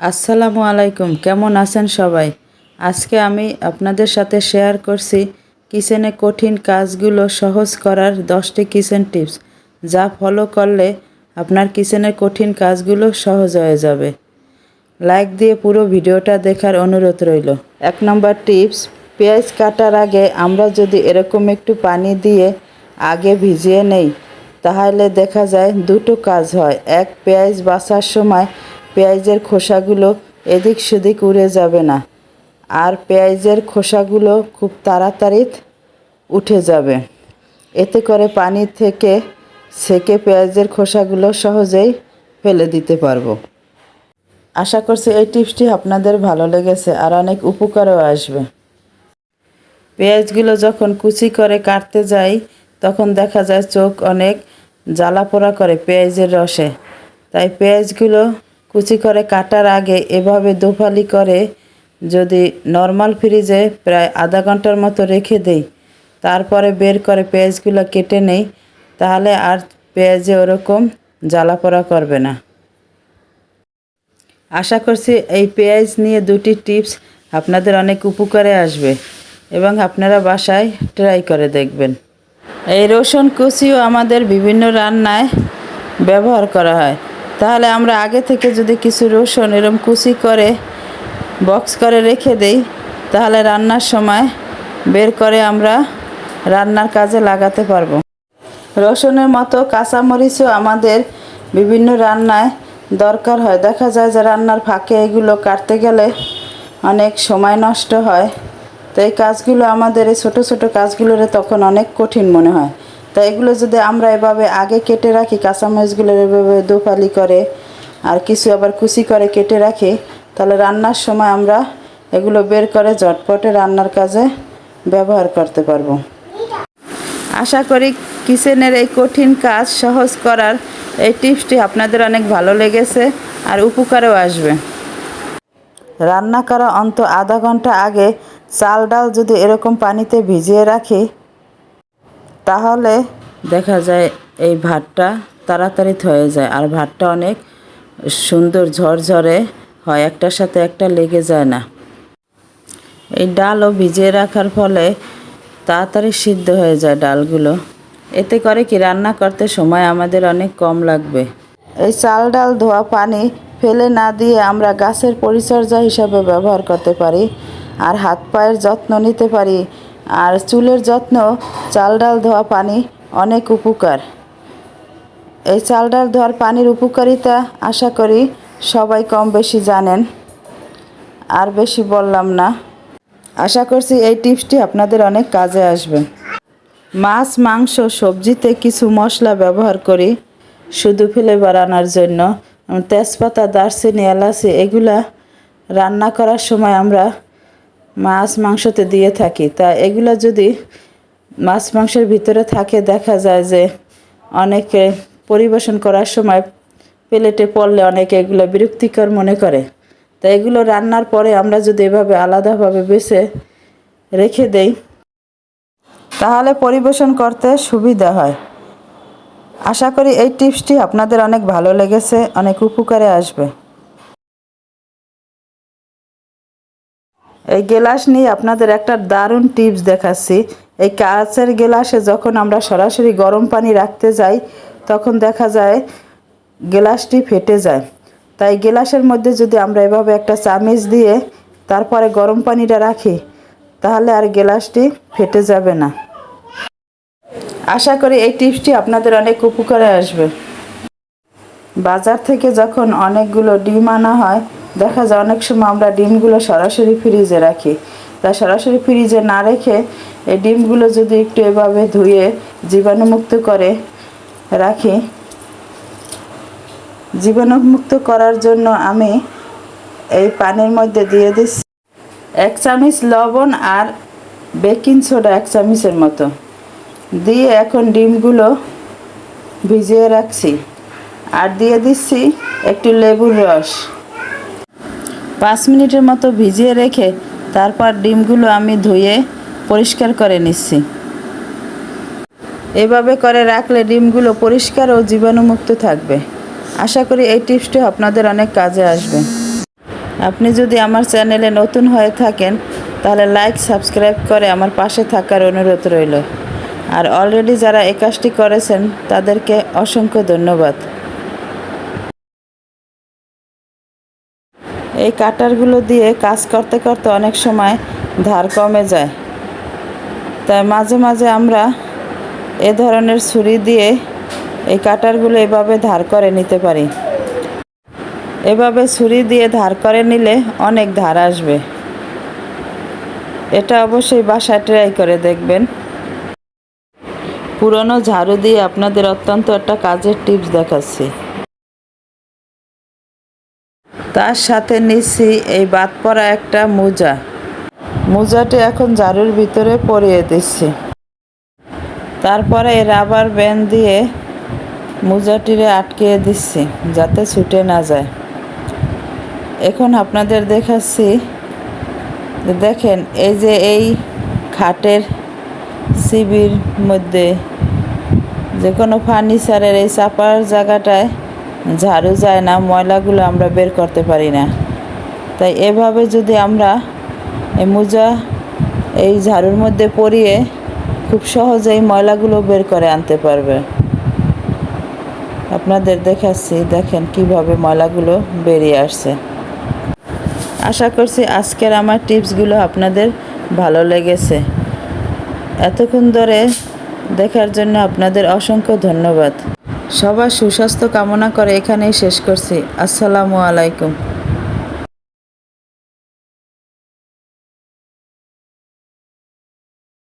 আসসালামু আলাইকুম, কেমন আছেন সবাই? আজকে আমি আপনাদের সাথে শেয়ার করছি কিচেনে কঠিন কাজগুলো সহজ করার দশটি কিচেন টিপস, যা ফলো করলে আপনার কিচেনের কঠিন কাজগুলো সহজ হয়ে যাবে। লাইক দিয়ে পুরো ভিডিওটা দেখার অনুরোধ রইল। এক নম্বর টিপস, পেঁয়াজ কাটার আগে আমরা যদি এরকম একটু পানি দিয়ে আগে ভিজিয়ে নেই, তাহলে দেখা যায় দুটো কাজ হয়। এক, পেঁয়াজ বাছার সময় পেঁয়াজের খোসাগুলো এদিক সেদিক উড়ে যাবে না। আর পেঁয়াজের খোসাগুলো খুব তাড়াতাড়ি উঠে যাবে। এতে করে পানি থেকে সেকে পেঁয়াজের খোসাগুলো সহজেই ফেলে দিতে পারব। আশা করছি এই টিপসটি আপনাদের ভালো লেগেছে আর অনেক উপকারও আসবে। পেঁয়াজগুলো যখন কুচি করে কাটতে যাই, তখন দেখা যায় চোখ অনেক জ্বালা পোড়া করে পেঁয়াজের রসে। তাই পেঁয়াজগুলো কুচি করে কাটার আগে এভাবে দোফালি করে যদি নর্মাল ফ্রিজে প্রায় আধা ঘণ্টার মতো রেখে দেই, তারপরে বের করে পেঁয়াজগুলো কেটে নেই, তাহলে আর পেঁয়াজে ওরকম জ্বালা পোড়া করবে না। আশা করছি এই পেঁয়াজ নিয়ে দুটি টিপস আপনাদের অনেক উপকারে আসবে এবং আপনারা বাসায় ট্রাই করে দেখবেন। এই রসুন কুচিও আমাদের বিভিন্ন রান্নায় ব্যবহার করা হয়। তাহলে আমরা আগে থেকে যদি কিছু রসুন এরম কুচি করে বক্স করে রেখে দেই, তাহলে রান্নার সময় বের করে আমরা রান্নার কাজে লাগাতে পারব। রসুনের মতো কাঁচামরিচও আমাদের বিভিন্ন রান্নায় দরকার হয়। দেখা যায় যে রান্নার ফাঁকে এগুলো কাটতে গেলে অনেক সময় নষ্ট হয়। তো এই কাজগুলো আমাদের, এই ছোটো ছোটো কাজগুলোরে তখন অনেক কঠিন মনে হয়। তো এগুলো যদি আমরা এভাবে আগে কেটে রাখি, কাঁচামরিচগুলো এভাবে দোপালি করে আর কিছু আবার কুচি করে কেটে রাখি, তাহলে রান্নার সময় আমরা এগুলো বের করে ঝটপটে রান্নার কাজে ব্যবহার করতে পারব। আশা করি কিচেনের এই কঠিন কাজ সহজ করার এই টিপসটি আপনাদের অনেক ভালো লেগেছে আর উপকারেও আসবে। রান্না করা অন্ত আধা ঘণ্টা আগে চাল ডাল যদি এরকম পানিতে ভিজিয়ে রাখি তাহলে দেখা যায় এই ভাতটা তাড়াতাড়ি হয়ে যায়। আর ভাতটা অনেক সুন্দর ঝরঝরে হয়, একটার সাথে একটা লেগে যায় না। এই ডালও ভিজিয়ে রাখার ফলে তাড়াতাড়ি সিদ্ধ হয়ে যায় ডালগুলো। এতে করে কি রান্না করতে সময় আমাদের অনেক কম লাগবে। এই চাল ডাল ধোয়া পানি ফেলে না দিয়ে আমরা গাছের পরিচর্যা হিসাবে ব্যবহার করতে পারি, আর হাত পায়ের যত্ন নিতে পারি। আর চুলের যত্ন চাল ডাল ধোয়া পানি অনেক উপকার। এই চাল ডাল ধোয়ার পানির উপকারিতা আশা করি সবাই কম বেশি জানেন। আর বেশি বললাম না। আশা করছি এই টিপসটি আপনাদের অনেক কাজে আসবে। মাছ, মাংস, সবজিতে কিছু মশলা ব্যবহার করি, শুধু ফ্লেভার আনার জন্য। তেজপাতা, দারচিনি, এলাচি, এগুলা রান্না করার সময় আমরা মাছ মাংসতে দিয়ে থাকি। তা এগুলো যদি মাছ মাংসের ভিতরে থাকে, দেখা যায় যে অনেকে পরিবেশন করার সময় প্লেটে পড়লে অনেকে এগুলো বিরক্তিকর মনে করে। তা এগুলো রান্নার পরে আমরা যদি এভাবে আলাদাভাবে বেছে রেখে দেই, তাহলে পরিবেশন করতে সুবিধা হয়। আশা করি এই টিপসটি আপনাদের অনেক ভালো লেগেছে, অনেক উপকারে আসবে। এই গেলাস নিয়ে আপনাদের একটা দারুণ টিপস দেখাচ্ছি। এই কাঁচের গেলাসে যখন আমরা সরাসরি গরম পানি রাখতে যাই, তখন দেখা যায় গেলাসটি ফেটে যায়। তাই গেলাসের মধ্যে যদি আমরা এভাবে একটা চামিচ দিয়ে তারপরে গরম পানিটা রাখি, তাহলে আর গেলাসটি ফেটে যাবে না। আশা করি এই টিপসটি আপনাদের অনেক উপকারে আসবে। বাজার থেকে যখন অনেকগুলো ডিম আনা হয় দেখা যায় অনেক সময় আমরা ডিমগুলো সরাসরি ফ্রিজে রাখি। তা সরাসরি ফ্রিজে না রেখে এই ডিমগুলো যদি একটু এভাবে ধুয়ে জীবাণুমুক্ত করে রাখি, জীবাণুমুক্ত করার জন্য আমি এই পানির মধ্যে দিয়ে দিচ্ছি এক চামচ লবণ আর বেকিং সোডা এক চামচের মতো। দিয়ে এখন ডিমগুলো ভিজিয়ে রাখছি। আর দিয়ে দিচ্ছি একটু লেবুর রস। পাঁচ মিনিটের মতো ভিজিয়ে রেখে তারপর ডিমগুলো আমি ধুয়ে পরিষ্কার করে নিচ্ছি। এভাবে করে রাখলে ডিমগুলো পরিষ্কার ও জীবাণুমুক্ত থাকবে। আশা করি এই টিপসটি আপনাদের অনেক কাজে আসবে। আপনি যদি আমার চ্যানেলে নতুন হয়ে থাকেন, তাহলে লাইক, সাবস্ক্রাইব করে আমার পাশে থাকার অনুরোধ রইল। আর অলরেডি যারা কাজটি করেছেন, তাদেরকে অসংখ্য ধন্যবাদ। এই কাটারগুলো দিয়ে কাজ করতে করতে অনেক সময় ধার কমে যায়। তাই মাঝে মাঝে আমরা এ ধরনের ছুরি দিয়ে এই কাটারগুলো এভাবে ধার করে নিতে পারি। এভাবে ছুরি দিয়ে ধার করে নিলে অনেক ধার আসবে। এটা অবশ্যই বাসায় ট্রাই করে দেখবেন। পুরনো ঝাড়ু দিয়ে আপনাদের অত্যন্ত একটা কাজের টিপস দেখাচ্ছি। তার সাথে নিচ্ছি এই বাদ পড়া একটা মোজা। মোজাটি এখন ঝাড়ুর ভিতরে পরিয়ে দিচ্ছি। তারপরে এই রাবার ব্যান্ড দিয়ে মোজাটিরে আটকিয়ে দিচ্ছি, যাতে ছুটে না যায়। এখন আপনাদের দেখাচ্ছি, দেখেন এই যে এই খাটের শিবির মধ্যে যে কোনো ফার্নিচারের এই চাপার জায়গাটায় ঝাড়ু যায় না, ময়লাগুলো আমরা বের করতে পারি না। তাই এভাবে যদি আমরা এই মোজা, এই ঝাড়ুর মধ্যে পরিয়ে খুব সহজেই ময়লাগুলো বের করে আনতে পারবে। আপনাদের দেখাচ্ছি, দেখেন কীভাবে ময়লাগুলো বেরিয়ে আসছে। আশা করছি আজকের আমার টিপসগুলো আপনাদের ভালো লেগেছে। এতক্ষণ ধরে দেখার জন্য আপনাদের অসংখ্য ধন্যবাদ। সবার সুস্বাস্থ্য কামনা করে এখানেই শেষ করছি। আসসালামু আলাইকুম।